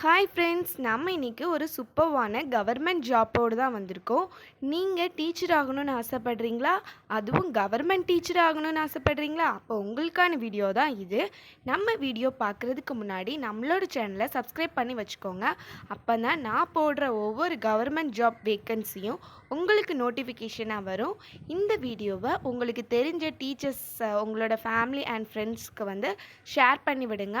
Hi friends நம்ம இன்றைக்கி ஒரு சூப்பர்வான கவர்மெண்ட் ஜாப்போடு தான் வந்திருக்கோம். நீங்கள் டீச்சர் ஆகணும்னு ஆசைப்பட்றீங்களா? அதுவும் கவர்மெண்ட் டீச்சர் ஆகணும்னு ஆசைப்பட்றீங்களா? அப்போ உங்களுக்கான வீடியோ தான் இது. நம்ம வீடியோ பார்க்குறதுக்கு முன்னாடி நம்மளோட சேனலை சப்ஸ்கிரைப் பண்ணி வச்சுக்கோங்க. அப்போ தான் நான் போடுற ஒவ்வொரு கவர்மெண்ட் ஜாப் வேக்கன்சியும் உங்களுக்கு நோட்டிஃபிகேஷனாக வரும். இந்த வீடியோவை உங்களுக்கு தெரிஞ்ச டீச்சர்ஸ் உங்களோட ஃபேமிலி அண்ட் ஃப்ரெண்ட்ஸ்க்கு வந்து ஷேர் பண்ணி விடுங்க.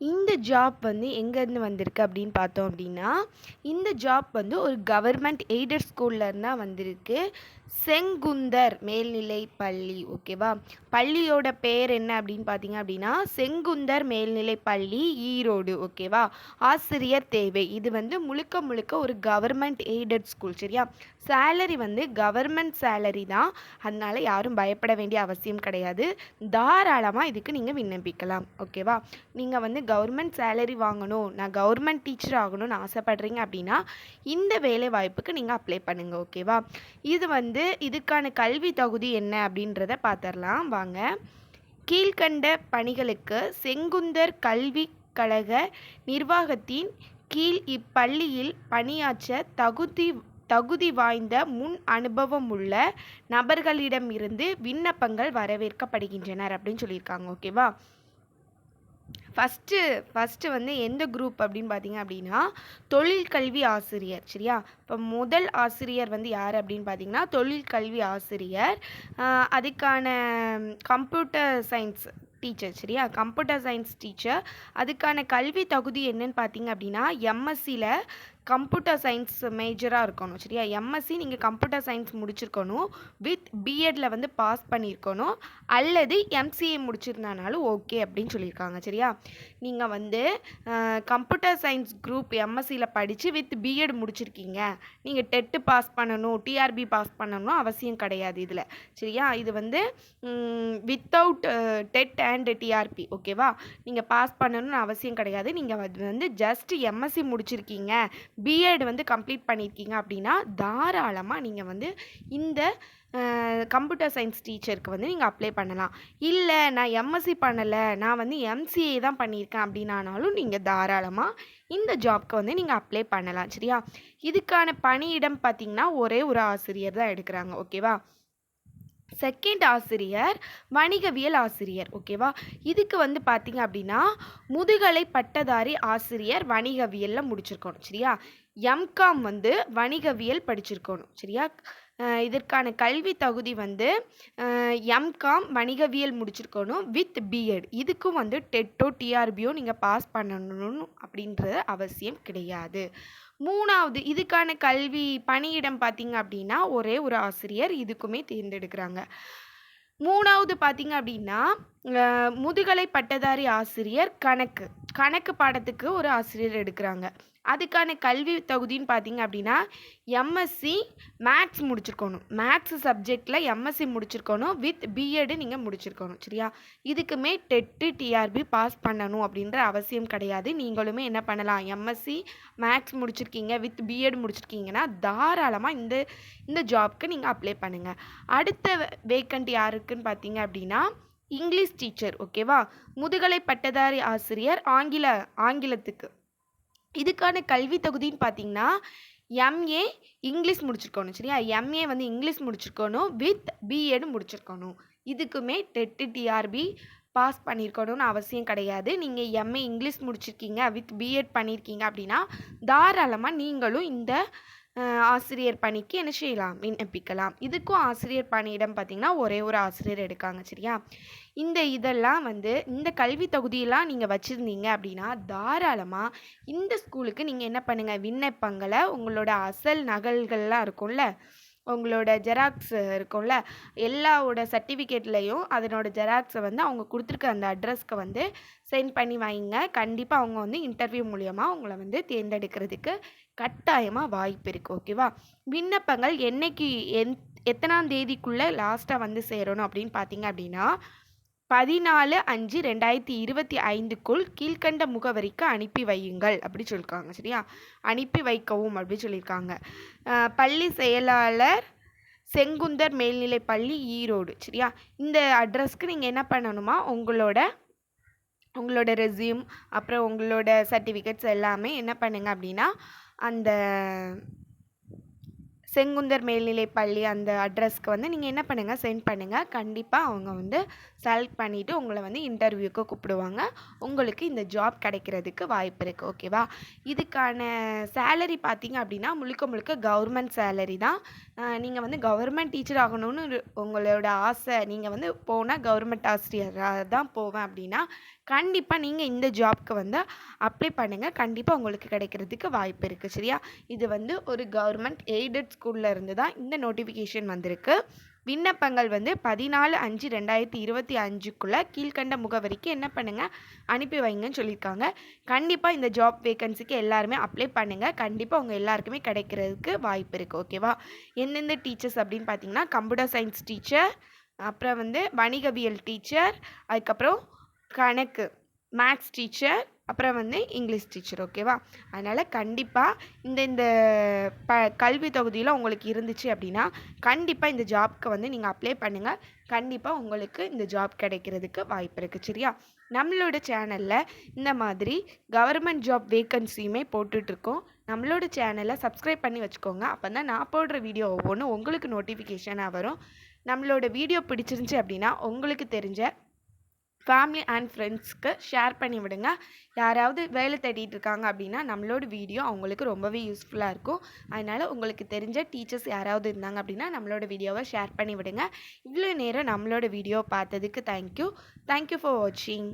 இந்த ஜாப் வந்து எங்கேருந்து வந்திருக்கு அப்படின்னு பார்த்தோம் அப்படின்னா இந்த ஜாப் வந்து ஒரு கவர்மெண்ட் எய்டட் ஸ்கூல்லருந்தா வந்திருக்கு. செங்குந்தர் மேல்நிலை பள்ளி ஓகேவா பள்ளியோட பேர் என்ன அப்படின்னு பார்த்தீங்க அப்படின்னா செங்குந்தர் மேல்நிலை பள்ளி ஈரோடு ஓகேவா ஆசிரியர் தேவை. இது வந்து முழுக்க முழுக்க ஒரு கவர்மெண்ட் எய்டட் ஸ்கூல் சரியா? சேலரி வந்து கவர்மெண்ட் சேலரி தான். அதனால் யாரும் பயப்பட வேண்டிய அவசியம் கிடையாது. தாராளமாக இதுக்கு நீங்கள் விண்ணப்பிக்கலாம் ஓகேவா நீங்கள் வந்து கவர்மெண்ட் சேலரி வாங்கணும் நான் கவர்மெண்ட் டீச்சர் ஆகணும்னு ஆசைப்படுறீங்க அப்படின்னா இந்த வேலை வாய்ப்புக்கு நீங்கள் அப்ளை பண்ணுங்கள் ஓகேவா இது வந்து இதுக்கான கல்வி தகுதி என்ன அப்படின்றத பார்த்துடலாம் வாங்க. கீழ்கண்ட பணிகளுக்கு செங்குந்தர் கல்வி கழக நிர்வாகத்தின் கீழ் இப்பள்ளியில் பணியாற்ற தகுதி தகுதி வாய்ந்த முன் அனுபவம் உள்ள நபர்களிடமிருந்து விண்ணப்பங்கள் வரவேற்கப்படுகின்றனர் அப்படின்னு சொல்லியிருக்காங்க ஓகேவா ஃபஸ்ட்டு ஃபஸ்ட்டு வந்து எந்த குரூப் அப்படின்னு பார்த்தீங்க அப்படின்னா தொழில் கல்வி ஆசிரியர் சரியா? இப்போ முதல் ஆசிரியர் வந்து யார் அப்படின்னு பார்த்தீங்கன்னா தொழில் கல்வி ஆசிரியர் அதுக்கான கம்ப்யூட்டர் சயின்ஸ் டீச்சர் சரியா? கம்ப்யூட்டர் சயின்ஸ் டீச்சர் அதுக்கான கல்வி தகுதி என்னன்னு பார்த்தீங்க அப்படின்னா எம்எஸ்சியில் கம்ப்யூட்டர் சயின்ஸ் மேஜராக இருக்கணும் சரியா? எம்எஸ்சி நீங்கள் கம்ப்யூட்டர் சயின்ஸ் முடிச்சிருக்கணும் வித் பிஎட்ல வந்து பாஸ் பண்ணியிருக்கணும் அல்லது எம்சிஏ முடிச்சிருந்தானாலும் ஓகே அப்படின்னு சொல்லியிருக்காங்க சரியா? நீங்கள் வந்து கம்ப்யூட்டர் சயின்ஸ் குரூப் எம்எஸ்சியில் படித்து வித் பிஎட் முடிச்சிருக்கீங்க. நீங்கள் டெட்டு பாஸ் பண்ணணும் டிஆர்பி பாஸ் பண்ணணும் அவசியம் கிடையாது இதில் சரியா? இது வந்து வித்தவுட் டெட் அண்ட் டிஆர்பி ஓகேவா நீங்கள் பாஸ் பண்ணணும்னு அவசியம் கிடையாது. நீங்கள் அது வந்து ஜஸ்ட் எம்எஸ்சி முடிச்சிருக்கீங்க. பிஎட் வந்து கம்ப்ளீட் பண்ணியிருக்கீங்க அப்படின்னா தாராளமாக நீங்கள் வந்து இந்த கம்ப்யூட்டர் சயின்ஸ் டீச்சருக்கு வந்து நீங்கள் அப்ளை பண்ணலாம். இல்லை நான் எம்எஸ்சி பண்ணலை நான் வந்து எம்சிஏ தான் பண்ணியிருக்கேன் அப்படின்னாலும் நீங்கள் தாராளமாக இந்த ஜாப்க்கு வந்து நீங்கள் அப்ளை பண்ணலாம் சரியா? இதுக்கான பணியிடம் பார்த்தீங்கன்னா ஒரே ஒரு ஆசிரியர் தான் எடுக்கிறாங்க ஓகேவா செகண்ட் ஆசிரியர் வணிகவியல் ஆசிரியர் ஓகேவா இதுக்கு வந்து பார்த்தீங்க அப்படின்னா முதுகலை பட்டதாரி ஆசிரியர் வணிகவியலில் முடிச்சிருக்கணும் சரியா? எம்காம் வந்து வணிகவியல் படிச்சிருக்கணும் சரியா? இதற்கான கல்வி தகுதி வந்து எம்காம் வணிகவியல் முடிச்சிருக்கணும் வித் பிஎட் இதுக்கும் வந்து டெட்டோ டிஆர்பியோ நீங்கள் பாஸ் பண்ணணும் அப்படின்றது அவசியம் கிடையாது. மூணாவது இதுக்கான கல்வி பணியிடம் பார்த்தீங்க அப்படின்னா ஒரே ஒரு ஆசிரியர் இதுக்குமே தேர்ந்தெடுக்கிறாங்க. மூணாவது பார்த்தீங்க அப்படின்னா அஹ் முதுகலை பட்டதாரி ஆசிரியர் கணக்கு. கணக்கு பாடத்துக்கு ஒரு ஆசிரியர் எடுக்கிறாங்க. அதுக்கான கல்வி தகுதின்னு பார்த்தீங்க அப்படின்னா எம்எஸ்சி மேக்ஸ் முடிச்சிருக்கணும். மேக்ஸ் சப்ஜெக்டில் எம்எஸ்சி முடிச்சிருக்கணும். வித் பிஎட் நீங்கள் முடிச்சிருக்கணும். சரியா? இதுக்குமே டெட்டு டிஆர்பி பாஸ் பண்ணணும் அப்படின்ற அவசியம் கிடையாது. நீங்களுமே என்ன பண்ணலாம்? எம்எஸ்சி மேக்ஸ் முடிச்சிருக்கீங்க. வித் பிஎட் முடிச்சிருக்கீங்கன்னா தாராளமாக இந்த இந்த ஜாப்க்கு நீங்கள் அப்ளை பண்ணுங்கள் அடுத்த வேக்கண்ட் யாருக்குன்னு பார்த்தீங்க அப்படின்னா இங்கிலீஷ் டீச்சர் ஓகேவா முதுகலை பட்டதாரி ஆசிரியர் ஆங்கில ஆங்கிலத்துக்கு. இதுக்கான கல்வி தகுதின்னு பார்த்தீங்கன்னா எம்ஏ இங்கிலீஷ் முடிச்சிருக்கணும் சரியா? எம்ஏ வந்து இங்கிலீஷ் முடிச்சிருக்கணும் வித் பிஎட் முடிச்சிருக்கணும். இதுக்குமே டெட்டு டிஆர்பி பாஸ் பண்ணியிருக்கணும்னு அவசியம் கிடையாது. நீங்கள் எம்ஏ இங்கிலீஷ் முடிச்சிருக்கீங்க வித் பிஎட் பண்ணியிருக்கீங்க அப்படின்னா தாராளமாக நீங்களும் இந்த ஆசிரியர் பணிக்கு என்ன செய்யலாம்? விண்ணப்பிக்கலாம். இதுக்கும் ஆசிரியர் பணியிடம் பார்த்தீங்கன்னா ஒரே ஒரு ஆசிரியர் எடுக்காங்க சரியா? இந்த இதெல்லாம் வந்து இந்த கல்வி தகுதியெல்லாம் நீங்கள் வச்சுருந்தீங்க அப்படின்னா தாராளமாக இந்த ஸ்கூலுக்கு நீங்கள் என்ன பண்ணுங்கள் விண்ணப்பங்களை உங்களோட அசல் நகல்கள்லாம் இருக்கும்ல உங்களோட ஜெராக்ஸ் இருக்கும்ல எல்லாவோட சர்டிஃபிகேட்லேயும் அதனோட ஜெராக்ஸை வந்து அவங்க கொடுத்துருக்க அந்த அட்ரஸ்க்கு வந்து சென்ட் பண்ணி வைங்க. கண்டிப்பாக அவங்க வந்து இன்டர்வியூ மூலியமாக உங்களை வந்து தேர்ந்தெடுக்கிறதுக்கு கட்டாயமாக வாய்ப்பு இருக்குது ஓகேவா? விண்ணப்பங்கள் என்னைக்கு எந் எத்தனாம் தேதிக்குள்ளே லாஸ்ட்டாக வந்து சேரணும் அப்படின்னு பார்த்தீங்க அப்படின்னா பதினாலு அஞ்சு ரெண்டாயிரத்தி இருபத்தி ஐந்துக்குள் கீழ்க்கண்ட முகவரிக்கு அனுப்பி வையுங்கள் அப்படி சொல்லியிருக்காங்க சரியா? அனுப்பி வைக்கவும் அப்படி சொல்லியிருக்காங்க பள்ளி செயலாளர் செங்குந்தர் மேல்நிலை பள்ளி ஈரோடு சரியா? இந்த அட்ரஸ்க்கு நீங்கள் என்ன பண்ணணுமா? உங்களோட உங்களோட ரெஸ்யூம் அப்புறம் உங்களோட சர்டிஃபிகேட்ஸ் எல்லாமே என்ன பண்ணுங்கள் அப்படின்னா அந்த செங்குந்தர் மேல்நிலை பள்ளி அந்த அட்ரஸ்க்கு வந்து நீங்கள் என்ன பண்ணுங்கள் சென்ட் பண்ணுங்கள் கண்டிப்பாக அவங்க வந்து செலக்ட் பண்ணிவிட்டு உங்களை வந்து இன்டர்வியூக்கு கூப்பிடுவாங்க. உங்களுக்கு இந்த ஜாப் கிடைக்கிறதுக்கு வாய்ப்பு இருக்குது ஓகேவா இதுக்கான சேலரி பார்த்தீங்க அப்படின்னா முழுக்க முழுக்க கவர்மெண்ட் சேலரி தான். நீங்கள் வந்து கவர்மெண்ட் டீச்சர் ஆகணும்னு உங்களோட ஆசை நீங்கள் வந்து போனால் கவர்மெண்ட் ஆசிரியராக தான் போவேன் அப்படின்னா கண்டிப்பாக நீங்கள் இந்த ஜாப்க்கு வந்து அப்ளை பண்ணுங்கள் கண்டிப்பாக உங்களுக்கு கிடைக்கிறதுக்கு வாய்ப்பு இருக்குது சரியா? இது வந்து ஒரு கவர்மெண்ட் எய்டட் ஸ்கூல்ல இருந்து தான் இந்த நோட்டிஃபிகேஷன் வந்திருக்கு. விண்ணப்பங்கள் வந்து பதினாலு அஞ்சு ரெண்டாயிரத்தி இருபத்தி அஞ்சுக்குள்ளே கீழ்கண்ட முகவரிக்கு என்ன பண்ணுங்கள் அனுப்பி வைங்கன்னு சொல்லியிருக்காங்க. கண்டிப்பாக இந்த ஜாப் வேகன்சிக்கு எல்லாருமே அப்ளை பண்ணுங்கள் கண்டிப்பாக உங்கள் எல்லாருக்குமே கிடைக்கிறதுக்கு வாய்ப்பு இருக்குது ஓகேவா எந்தெந்த டீச்சர்ஸ் அப்படின்னு பார்த்தீங்கன்னா கம்ப்யூட்டர் சயின்ஸ் டீச்சர் அப்புறம் வந்து வணிகவியல் டீச்சர் அதுக்கப்புறம் கணக்கு மேக்ஸ் டீச்சர் அப்புறம் வந்து இங்கிலீஷ் டீச்சர் ஓகேவா அதனால் கண்டிப்பாக இந்த இந்த ப கல்வி தொகுதியில் உங்களுக்கு இருந்துச்சு அப்படின்னா கண்டிப்பாக இந்த ஜாப்க்கு வந்து நீங்கள் அப்ளை பண்ணுங்கள் கண்டிப்பாக உங்களுக்கு இந்த ஜாப் கிடைக்கிறதுக்கு வாய்ப்பு இருக்குது சரியா? நம்மளோட சேனலில் இந்த மாதிரி கவர்மெண்ட் ஜாப் வேக்கன்சியுமே போட்டுட்ருக்கோம் நம்மளோட சேனலை சப்ஸ்கிரைப் பண்ணி வச்சுக்கோங்க. அப்போ தான் நான் போடுற வீடியோ ஒவ்வொன்றும் உங்களுக்கு நோட்டிஃபிகேஷனாக வரும். நம்மளோட வீடியோ பிடிச்சிருந்துச்சி அப்படின்னா உங்களுக்கு தெரிஞ்ச ஃபேமிலி அண்ட் ஃப்ரெண்ட்ஸ்க்கு ஷேர் பண்ணி விடுங்க. யாராவது வேலை தேடிட்டு இருக்காங்க அப்படின்னா நம்மளோட வீடியோ அவங்களுக்கு ரொம்பவே யூஸ்ஃபுல்லாக இருக்கும். அதனால் உங்களுக்கு தெரிஞ்ச டீச்சர்ஸ் யாராவது இருந்தாங்க அப்படின்னா நம்மளோட வீடியோவை ஷேர் பண்ணி விடுங்க. இவ்வளோ நேரம் நம்மளோட வீடியோ பார்த்ததுக்கு தேங்க்யூ தேங்க்யூ ஃபார் வாட்சிங்